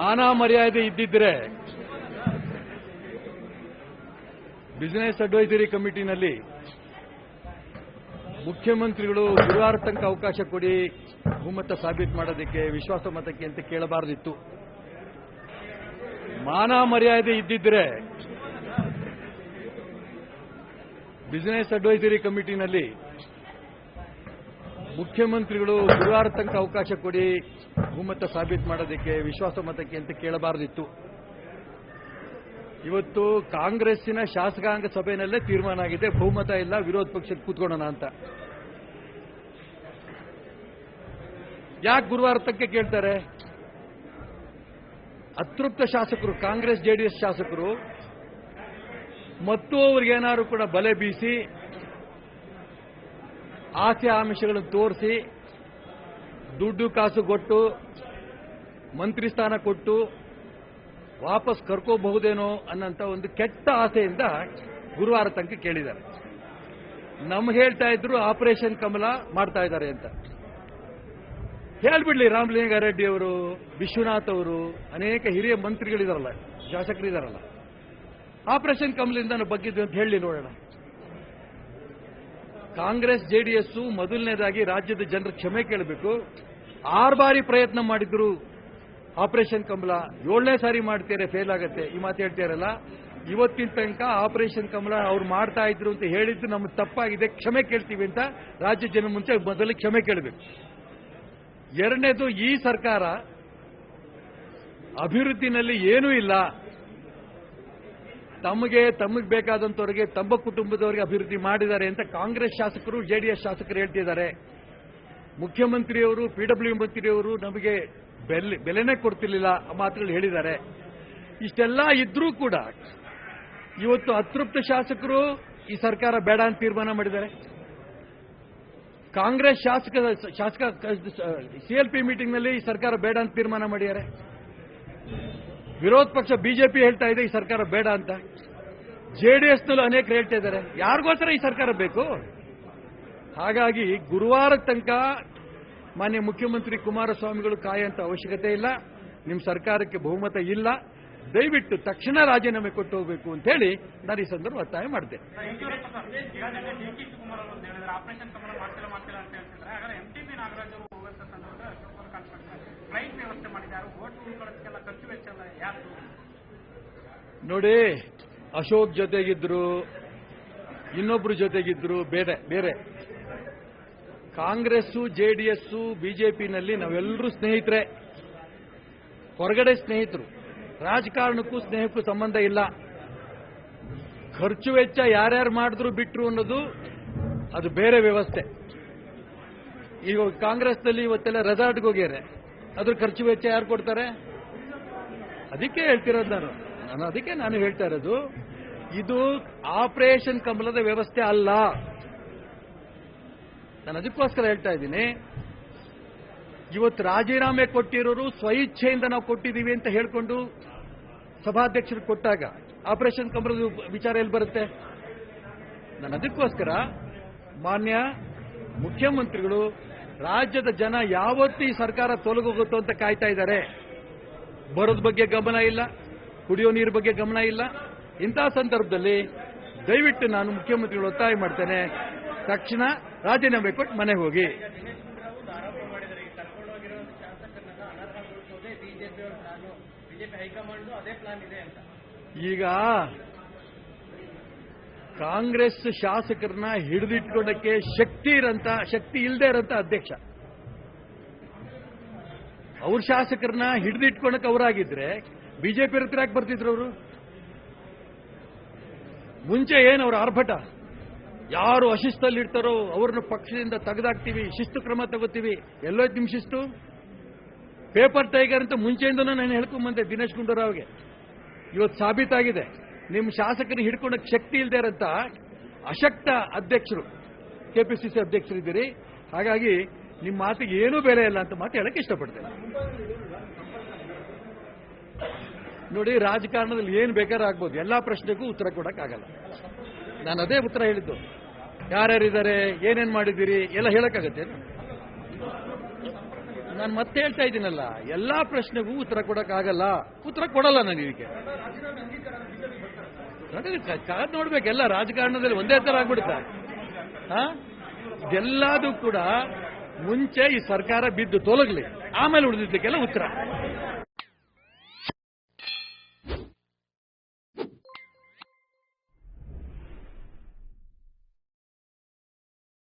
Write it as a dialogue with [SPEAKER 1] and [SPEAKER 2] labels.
[SPEAKER 1] ಮಾನ ಮರ್ಯಾದೆ ಇದ್ದಿದ್ರೆ ಬಿಸಿನೆಸ್ ಅಡ್ವೈಸರಿ ಕಮಿಟಿನಲ್ಲಿ ಮುಖ್ಯಮಂತ್ರಿಗಳು ಗುರುವಾರ ತನಕ ಅವಕಾಶ ಕೊಡಿ, ಬಹುಮತ ಸಾಬೀತು ಮಾಡೋದಕ್ಕೆ, ವಿಶ್ವಾಸ ಮತಕ್ಕೆ ಅಂತ ಕೇಳಬಾರದಿತ್ತು. ಮಾನ ಮರ್ಯಾದೆ ಇದ್ದಿದ್ರೆ ಬಿಸಿನೆಸ್ ಅಡ್ವೈಸರಿ ಕಮಿಟಿನಲ್ಲಿ ಮುಖ್ಯಮಂತ್ರಿಗಳು ಗುರುವಾರ ತನಕ ಅವಕಾಶ ಕೊಡಿ ಬಹುಮತ ಸಾಬೀತು ಮಾಡೋದಕ್ಕೆ, ವಿಶ್ವಾಸ ಮತಕ್ಕೆ ಅಂತ ಕೇಳಬಾರದಿತ್ತು. ಇವತ್ತು ಕಾಂಗ್ರೆಸ್ಸಿನ ಶಾಸಕಾಂಗ ಸಭೆಯಲ್ಲೇ ತೀರ್ಮಾನ ಆಗಿದೆ, ಬಹುಮತ ಇಲ್ಲ, ವಿರೋಧ ಪಕ್ಷಕ್ಕೆ ಕೂತ್ಕೊಳ್ಳೋಣ ಅಂತ. ಯಾಕೆ ಗುರುವಾರ ತಕ್ಕೆ ಕೇಳ್ತಾರೆ? ಅತೃಪ್ತ ಶಾಸಕರು, ಕಾಂಗ್ರೆಸ್ ಜೆಡಿಎಸ್ ಶಾಸಕರು, ಮತ್ತು ಅವ್ರಿಗೇನಾದ್ರು ಕೂಡ ಬಲೆ ಬೀಸಿ, ಆಸೆ ಆಮಿಷಗಳನ್ನು ತೋರಿಸಿ ದುಡ್ಡು ಕಾಸು ಕೊಟ್ಟು, ಮಂತ್ರಿ ಸ್ಥಾನ ಕೊಟ್ಟು, ವಾಪಸ್ ಕರ್ಕೋಬಹುದೇನೋ ಅನ್ನಂತ ಒಂದು ಕೆಟ್ಟ ಆಸೆಯಿಂದ ಗುರುವಾರ ತನಕ ಕೇಳಿದ್ದಾರೆ. ನಮ್ ಹೇಳ್ತಾ ಇದ್ರು ಆಪರೇಷನ್ ಕಮಲ ಮಾಡ್ತಾ ಇದ್ದಾರೆ ಅಂತ. ಹೇಳ್ಬಿಡ್ಲಿ ರಾಮಲಿಂಗಾರೆಡ್ಡಿ ಅವರು, ವಿಶ್ವನಾಥ್ ಅವರು, ಅನೇಕ ಹಿರಿಯ ಮಂತ್ರಿಗಳಿದಾರಲ್ಲ, ಶಾಸಕರಿದಾರಲ್ಲ. ಆಪರೇಷನ್ ಕಮಲಿಂದ ಬಗ್ಗಿದ್ದು ಅಂತ ಹೇಳಿ ನೋಡೋಣ. ಕಾಂಗ್ರೆಸ್ ಜೆಡಿಎಸ್ ಮೊದಲನೇದಾಗಿ ರಾಜ್ಯದ ಜನರ ಕ್ಷಮೆ ಕೇಳಬೇಕು. ಆರು ಬಾರಿ ಪ್ರಯತ್ನ ಮಾಡಿದ್ರು, ಆಪರೇಷನ್ ಕಮಲ, ಏಳನೇ ಸಾರಿ ಮಾಡ್ತೀರ ಫೇಲ್ ಆಗತ್ತೆ. ಈ ಮಾತು ಹೇಳ್ತಿರಲ್ಲ, ಇವತ್ತಿನ ತನಕ ಆಪರೇಷನ್ ಕಮಲ ಅವ್ರು ಮಾಡ್ತಾ ಇದ್ರು ಅಂತ ಹೇಳಿದ್ದು ನಮ್ಮ ತಪ್ಪಾಗಿದೆ, ಕ್ಷಮೆ ಕೇಳ್ತೀವಿ ಅಂತ ರಾಜ್ಯ ಜನ ಮುಂಚೆ ಮೊದಲು ಕ್ಷಮೆ ಕೇಳಬೇಕು. ಎರಡನೇದು, ಈ ಸರ್ಕಾರ ಅಭಿವೃದ್ಧಿನಲ್ಲಿ ಏನೂ ಇಲ್ಲ. ತಮಗೆ ತಮಗೆ ಬೇಕಾದಂತವರಿಗೆ, ತಮ್ಮ ಕುಟುಂಬದವರಿಗೆ ಅಭಿವೃದ್ಧಿ ಮಾಡಿದ್ದಾರೆ ಅಂತ ಕಾಂಗ್ರೆಸ್ ಶಾಸಕರು ಜೆಡಿಎಸ್ ಶಾಸಕರು ಹೇಳ್ತಿದ್ದಾರೆ. ಮುಖ್ಯಮಂತ್ರಿಯವರು ಪಿಡಬ್ಲ್ಯೂ ಮಂತ್ರಿಯವರು ನಮಗೆ ಬೆಲೆ, ಬೆಲೆನೇ ಕೊಡ್ತಿರ್ಲಿಲ್ಲ ಮಾತುಗಳು ಹೇಳಿದ್ದಾರೆ. ಇಷ್ಟೆಲ್ಲ ಇದ್ರೂ ಕೂಡ ಇವತ್ತು ಅತೃಪ್ತ ಶಾಸಕರು ಈ ಸರ್ಕಾರ ಬೇಡ ಅಂತ ತೀರ್ಮಾನ ಮಾಡಿದ್ದಾರೆ. ಕಾಂಗ್ರೆಸ್ ಶಾಸಕ ಶಾಸಕ ಸಿಎಲ್ಪಿ ಮೀಟಿಂಗ್ನಲ್ಲಿ ಈ ಸರ್ಕಾರ ಬೇಡ ಅಂತ ತೀರ್ಮಾನ ಮಾಡಿದ್ದಾರೆ. ವಿರೋಧ ಪಕ್ಷ ಬಿಜೆಪಿ ಹೇಳ್ತಾ ಇದೆ ಈ ಸರ್ಕಾರ ಬೇಡ ಅಂತ. ಜೆಡಿಎಸ್ನಲ್ಲೂ ಅನೇಕರು ಹೇಳ್ತಾ ಇದ್ದಾರೆ. ಯಾರಿಗೋಸ್ಕರ ಈ ಸರ್ಕಾರ ಬೇಕು? ಹಾಗಾಗಿ ಗುರುವಾರ ತನಕ ಮಾನ್ಯ ಮುಖ್ಯಮಂತ್ರಿ ಕುಮಾರಸ್ವಾಮಿಗಳು ಕಾಯಂತ ಅವಶ್ಯಕತೆ ಇಲ್ಲ. ನಿಮ್ಮ ಸರ್ಕಾರಕ್ಕೆ ಬಹುಮತ ಇಲ್ಲ. ದಯವಿಟ್ಟು ತಕ್ಷಣ ರಾಜೀನಾಮೆ ಕೊಟ್ಟು ಹೋಗಬೇಕು ಅಂತ ಹೇಳಿ ನಾನು ಈ ಸಂದರ್ಭ ಒತ್ತಾಯ ಮಾಡಿದೆ. ನೋಡಿ, ಅಶೋಕ್ ಜೊತೆಗಿದ್ರು, ಇನ್ನೊಬ್ರು ಜೊತೆಗಿದ್ರು ಬೇರೆ ಬೇರೆ. ಕಾಂಗ್ರೆಸ್ಸು ಜೆಡಿಎಸ್ಸು ಬಿಜೆಪಿನಲ್ಲಿ ನಾವೆಲ್ಲರೂ ಸ್ನೇಹಿತರೆ. ಹೊರಗಡೆ ಸ್ನೇಹಿತರು. ರಾಜಕಾರಣಕ್ಕೂ ಸ್ನೇಹಕ್ಕೂ ಸಂಬಂಧ ಇಲ್ಲ. ಖರ್ಚು ವೆಚ್ಚ ಯಾರ್ಯಾರು ಮಾಡಿದ್ರು ಬಿಟ್ರು ಅನ್ನೋದು ಅದು ಬೇರೆ ವ್ಯವಸ್ಥೆ. ಈಗ ಕಾಂಗ್ರೆಸ್ನಲ್ಲಿ ಇವತ್ತೆಲ್ಲ ರೆಸಾರ್ಟ್ಗೆ ಹೋಗ್ಯಾರೆ ಅದ್ರ ಖರ್ಚು ವೆಚ್ಚ ಯಾರು ಕೊಡ್ತಾರೆ? ಅದಕ್ಕೆ ಹೇಳ್ತಿರೋದು ನಾನು. ನಾನು ಅದಕ್ಕೆ ನಾನು ಹೇಳ್ತಾ ಇರೋದು, ಇದು ಆಪರೇಷನ್ ಕಮಲದ ವ್ಯವಸ್ಥೆ ಅಲ್ಲ. ನಾನು ಅದಕ್ಕೋಸ್ಕರ ಹೇಳ್ತಾ ಇದ್ದೀನಿ, ಇವತ್ತು ರಾಜೀನಾಮೆ ಕೊಟ್ಟಿರೋರು ಸ್ವಇಚ್ಛೆಯಿಂದ ನಾವು ಕೊಟ್ಟಿದ್ದೀವಿ ಅಂತ ಹೇಳ್ಕೊಂಡು ಸಭಾಧ್ಯಕ್ಷರು ಕೊಟ್ಟಾಗ ಆಪರೇಷನ್ ಕಮಲದ ವಿಚಾರ ಎಲ್ಲಿ ಬರುತ್ತೆ? ನಾನು ಅದಕ್ಕೋಸ್ಕರ ಮಾನ್ಯ ಮುಖ್ಯಮಂತ್ರಿಗಳು, ರಾಜ್ಯದ ಜನ ಯಾವತ್ತೂ ಈ ಸರ್ಕಾರ ತೊಲಗೋಗುತ್ತೋ ಅಂತ ಕಾಯ್ತಾ ಇದ್ದಾರೆ. ಬರೋದ್ ಬಗ್ಗೆ ಗಮನ ಇಲ್ಲ, ಕುಡಿಯೋ ನೀರು ಬಗ್ಗೆ ಗಮನ ಇಲ್ಲ. ಇಂತಹ ಸಂದರ್ಭದಲ್ಲಿ ದಯವಿಟ್ಟು ನಾನು ಮುಖ್ಯಮಂತ್ರಿಗಳು ಒತ್ತಾಯ ಮಾಡ್ತೇನೆ. ತಕ್ಷಣ ರಾಜೀನಾಮೆ ಕೊಟ್ಟು ಮನೆಗೆ ಹೋಗಿ. ಈಗ ಕಾಂಗ್ರೆಸ್ ಶಾಸಕರನ್ನ ಹಿಡಿದಿಟ್ಕೊಂಡಕ್ಕೆ ಶಕ್ತಿ ಇರಂತ, ಶಕ್ತಿ ಇಲ್ಲದೆ ಇರಂತ ಅಧ್ಯಕ್ಷ. ಅವ್ರ ಶಾಸಕರನ್ನ ಹಿಡಿದಿಟ್ಕೊಳಕ್ ಅವರಾಗಿದ್ರೆ ಬಿಜೆಪಿ ಹತ್ರ ಯಾಕೆ ಬರ್ತಿದ್ರು ಅವರು? ಮುಂಚೆ ಏನು ಅವ್ರ ಆರ್ಭಟ? ಯಾರು ಅಶಿಸ್ತಲ್ಲಿ ಇರ್ತಾರೋ ಅವ್ರನ್ನ ಪಕ್ಷದಿಂದ ತೆಗೆದಾಕ್ತೀವಿ, ಶಿಸ್ತು ಕ್ರಮ ತಗೋತೀವಿ. ಎಲ್ಲೋಯ್ತು ನಿಮ್ ಶಿಸ್ತು? ಪೇಪರ್ ಟೈಗರ್ ಅಂತ ಮುಂಚೆಯಿಂದನೂ ನಾನು ಹೇಳ್ಕೊಂಬಂದೆ ದಿನೇಶ್ ಗುಂಡೂರಾವ್ಗೆ ಇವತ್ತು ಸಾಬೀತಾಗಿದೆ. ನಿಮ್ಮ ಶಾಸಕರಿಗೆ ಹಿಡ್ಕೊಂಡಕ್ಕೆ ಶಕ್ತಿ ಇಲ್ಲದೆ ಇರಂತ ಅಶಕ್ತ ಅಧ್ಯಕ್ಷರು, ಕೆಪಿಸಿಸಿ ಅಧ್ಯಕ್ಷರಿದ್ದೀರಿ ಹಾಗಾಗಿ ನಿಮ್ಮ ಮಾತಿಗೆ ಏನೂ ಬೆಲೆ ಇಲ್ಲ ಅಂತ ಮಾತು ಹೇಳಕ್ಕೆ ಇಷ್ಟಪಡ್ತೇನೆ. ನೋಡಿ, ರಾಜಕಾರಣದಲ್ಲಿ ಏನು ಬೇಕಾದ್ರೂ ಆಗ್ಬೋದು. ಎಲ್ಲಾ ಪ್ರಶ್ನೆಗೂ ಉತ್ತರ ಕೊಡಕ್ಕಾಗಲ್ಲ. ನಾನು ಅದೇ ಉತ್ತರ ಹೇಳಿದ್ದು. ಯಾರ್ಯಾರಿದ್ದಾರೆ, ಏನೇನ್ ಮಾಡಿದ್ದೀರಿ, ಎಲ್ಲ ಹೇಳಕ್ಕಾಗತ್ತೆ ನಾನು ಮತ್ತೆ ಹೇಳ್ತಾ ಇದ್ದೀನಲ್ಲ, ಎಲ್ಲಾ ಪ್ರಶ್ನೆಗೂ ಉತ್ತರ ಕೊಡಕ್ಕಾಗಲ್ಲ. ಉತ್ತರ ಕೊಡಲ್ಲ ನಾನು ಇದಕ್ಕೆ. ಕಾದ್ ನೋಡ್ಬೇಕು, ಎಲ್ಲ ರಾಜಕಾರಣದಲ್ಲಿ ಒಂದೇ ತರ ಆಗ್ಬಿಡುತ್ತೆ. ಹಾ? ಇದೆಲ್ಲದೂ ಕೂಡ ಮುಂಚೆ ಈ ಸರ್ಕಾರ ಬಿದ್ದು ತೊಲಗಲಿ, ಆಮೇಲೆ ಉಳಿದಿದ್ದಕ್ಕೆಲ್ಲ ಉತ್ತರ.